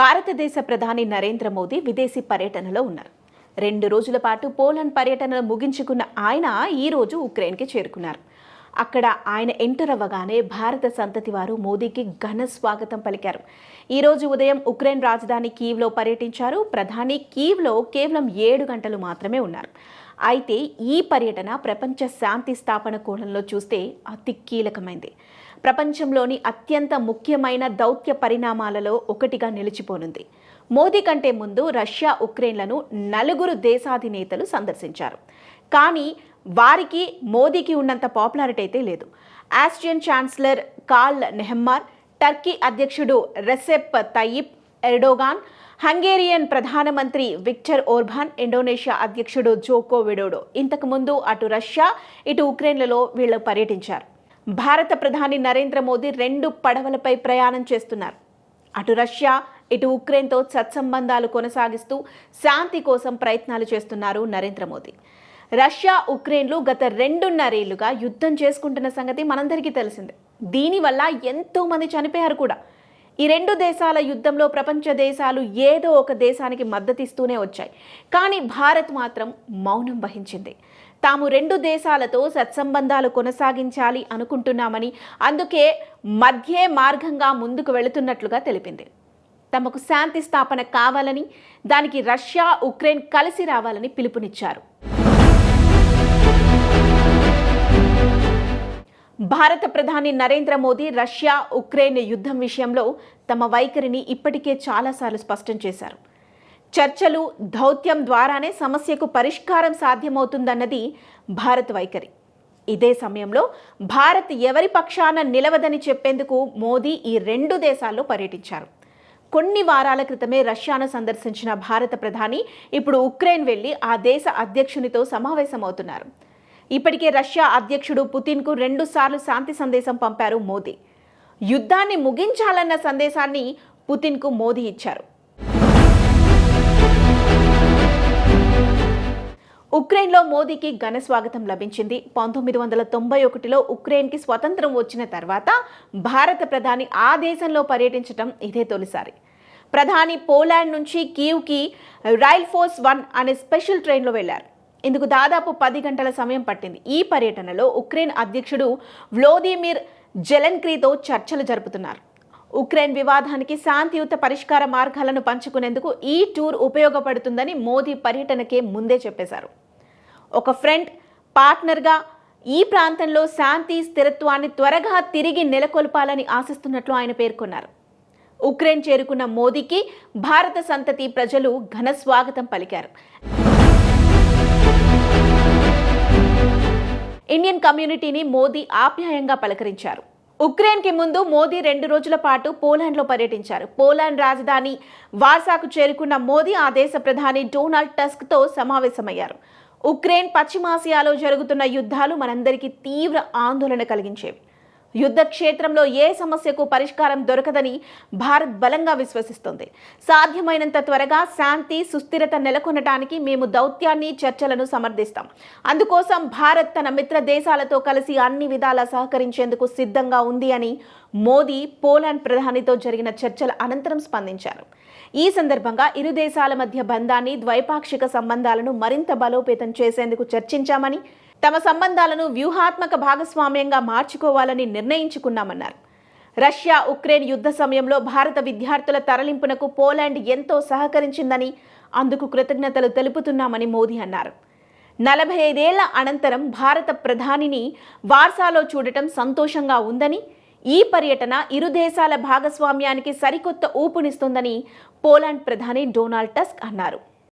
భారతదేశ ప్రధాని నరేంద్ర మోదీ విదేశీ పర్యటనలో ఉన్నారు. రెండు రోజుల పాటు పోలాండ్ పర్యటనలు ముగించుకున్న ఆయన ఈరోజు ఉక్రెయిన్కి చేరుకున్నారు. అక్కడ ఆయన ఎంటర్ అవ్వగానే భారత సంతతి వారు మోదీకి ఘన స్వాగతం పలికారు. ఈరోజు ఉదయం ఉక్రెయిన్ రాజధాని కీవ్లో పర్యటించారు. ప్రధాని కీవ్లో కేవలం ఏడు గంటలు మాత్రమే ఉన్నారు. అయితే ఈ పర్యటన ప్రపంచ శాంతి స్థాపన కోణంలో చూస్తే అతి కీలకమైంది. ప్రపంచంలోని అత్యంత ముఖ్యమైన దౌత్య పరిణామాలలో ఒకటిగా నిలిచిపోనుంది. మోదీ కంటే ముందు రష్యా ఉక్రెయిన్లను నలుగురు దేశాధినేతలు సందర్శించారు. కానీ వారికి మోదీకి ఉన్నంత పాపులారిటీ అయితే లేదు. Austrian chancellor Karl Nehammer Turkey అధ్యక్షుడు రెసెప్ తయ్యిప్ ఎర్డోగాన్ హంగేరియన్ ప్రధానమంత్రి విక్టర్ ఓర్బాన్ ఇండోనేషియా అధ్యక్షుడు జోకో విడోడో ఇంతకుముందు అటు రష్యా ఇటు ఉక్రెయిన్లలో వీళ్ళు పర్యటించారు. భారత ప్రధాని నరేంద్ర మోదీ రెండు పడవలపై ప్రయాణం చేస్తున్నారు. అటు రష్యా ఇటు ఉక్రెయిన్తో సత్సంబంధాలు కొనసాగిస్తూ శాంతి కోసం ప్రయత్నాలు చేస్తున్నారు నరేంద్ర మోదీ. రష్యా ఉక్రెయిన్లు గత రెండున్నరేళ్ళుగా యుద్ధం చేసుకుంటున్న సంగతి మనందరికీ తెలిసిందే. దీనివల్ల ఎంతోమంది చనిపోయారు కూడా. ఈ రెండు దేశాల యుద్ధంలో ప్రపంచ దేశాలు ఏదో ఒక దేశానికి మద్దతిస్తూనే వచ్చాయి. కానీ భారత్ మాత్రం మౌనం వహించింది. తాము రెండు దేశాలతో సత్సంబంధాలు కొనసాగించాలి అనుకుంటున్నామని అందుకే మధ్యే మార్గంగా ముందుకు వెళుతున్నట్లుగా తెలిపింది. తమకు శాంతి స్థాపన కావాలని దానికి రష్యా ఉక్రెయిన్ కలిసి రావాలని పిలుపునిచ్చారు. భారత ప్రధాని నరేంద్ర మోదీ రష్యా ఉక్రెయిన్ యుద్ధం విషయంలో తమ వైఖరిని ఇప్పటికే చాలాసార్లు స్పష్టం చేశారు. చర్చలు దౌత్యం ద్వారానే సమస్యకు పరిష్కారం సాధ్యమవుతుందన్నది భారత్ వైఖరి. ఇదే సమయంలో భారత్ ఎవరి పక్షాన నిలవదని చెప్పేందుకు మోదీ ఈ రెండు దేశాల్లో పర్యటించారు. కొన్ని వారాల క్రితమే రష్యాను సందర్శించిన భారత ప్రధాని ఇప్పుడు ఉక్రెయిన్ వెళ్ళి ఆ దేశ అధ్యక్షునితో సమావేశమవుతున్నారు. ఇప్పటికే రష్యా అధ్యక్షుడు పుతిన్కు రెండుసార్లు శాంతి సందేశం పంపారు మోదీ. యుద్ధాన్ని ముగించాలన్న సందేశాన్ని పుతిన్కు మోదీ ఇచ్చారు. ఉక్రెయిన్లో మోదీకి ఘన స్వాగతం లభించింది. పంతొమ్మిది వందల తొంభై ఒకటిలో ఉక్రెయిన్కి స్వతంత్రం వచ్చిన తర్వాత భారత ప్రధాని ఆ దేశంలో పర్యటించడం ఇదే తొలిసారి. ప్రధాని పోలాండ్ నుంచి కీవ్కి రైల్ ఫోర్స్ వన్ అనే స్పెషల్ ట్రైన్లో వెళ్ళారు. ఇందుకు దాదాపు పది గంటల సమయం పట్టింది. ఈ పర్యటనలో ఉక్రెయిన్ అధ్యక్షుడు వ్లోదిమిర్ జెలెన్క్రీతో చర్చలు జరుపుతున్నారు. ఉక్రెయిన్ వివాదానికి శాంతియుత పరిష్కార మార్గాలను పంచుకునేందుకు ఈ టూర్ ఉపయోగపడుతుందని మోదీ పర్యటనకే ముందే చెప్పేశారు. ఒక ఫ్రెండ్ పార్ట్నర్గా ఈ ప్రాంతంలో శాంతి స్థిరత్వాన్ని త్వరగా తిరిగి నెలకొల్పాలని ఆశిస్తున్నట్లు ఆయన పేర్కొన్నారు. ఉక్రెయిన్ చేరుకున్న మోదీకి భారత సంతతి ప్రజలు ఘన స్వాగతం పలికారు. ఇండియన్ కమ్యూనిటీని మోదీ ఆప్యాయంగా పలకరించారు. ఉక్రెయిన్కి ముందు మోదీ రెండు రోజుల పాటు పోలాండ్లో పర్యటించారు. పోలాండ్ రాజధాని వార్సాకు చేరుకున్న మోదీ ఆ దేశ ప్రధాని డొనాల్డ్ టస్క్తో సమావేశమయ్యారు. ఉక్రెయిన్ పశ్చిమాసియాలో జరుగుతున్న యుద్ధాలు మనందరికీ తీవ్ర ఆందోళన కలిగించేవి. యుద్ధ క్షేత్రంలో ఏ సమస్యకు పరిష్కారం దొరకదని భారత్ బలంగా విశ్వసిస్తుంది. సాధ్యమైనంత త్వరగా శాంతి సుస్థిరత నెలకొనటానికి మేము దౌత్యాన్ని చర్చలను సమర్థిస్తాం. అందుకోసం భారత్ తన మిత్ర దేశాలతో కలిసి అన్ని విధాలా సహకరించేందుకు సిద్ధంగా ఉంది అని మోదీ పోలాండ్ ప్రధానితో జరిగిన చర్చల అనంతరం స్పందించారు. ఈ సందర్భంగా ఇరు దేశాల మధ్య బంధాన్ని ద్వైపాక్షిక సంబంధాలను మరింత బలోపేతం చేసేందుకు చర్చించామని తమ సంబంధాలను వ్యూహాత్మక భాగస్వామ్యంగా మార్చుకోవాలని నిర్ణయించుకున్నామన్నారు. రష్యా ఉక్రెయిన్ యుద్ధ సమయంలో భారత విద్యార్థుల తరలింపునకు పోలాండ్ ఎంతో సహకరించిందని అందుకు కృతజ్ఞతలు తెలుపుతున్నామని మోదీ అన్నారు. నలభై ఐదేళ్ళ అనంతరం భారత ప్రధానిని వార్సాలో చూడటం సంతోషంగా ఉందని ఈ పర్యటన ఇరు దేశాల భాగస్వామ్యానికి సరికొత్త ఊపునిస్తుందని పోలాండ్ ప్రధాని డొనాల్డ్ టస్క్ అన్నారు.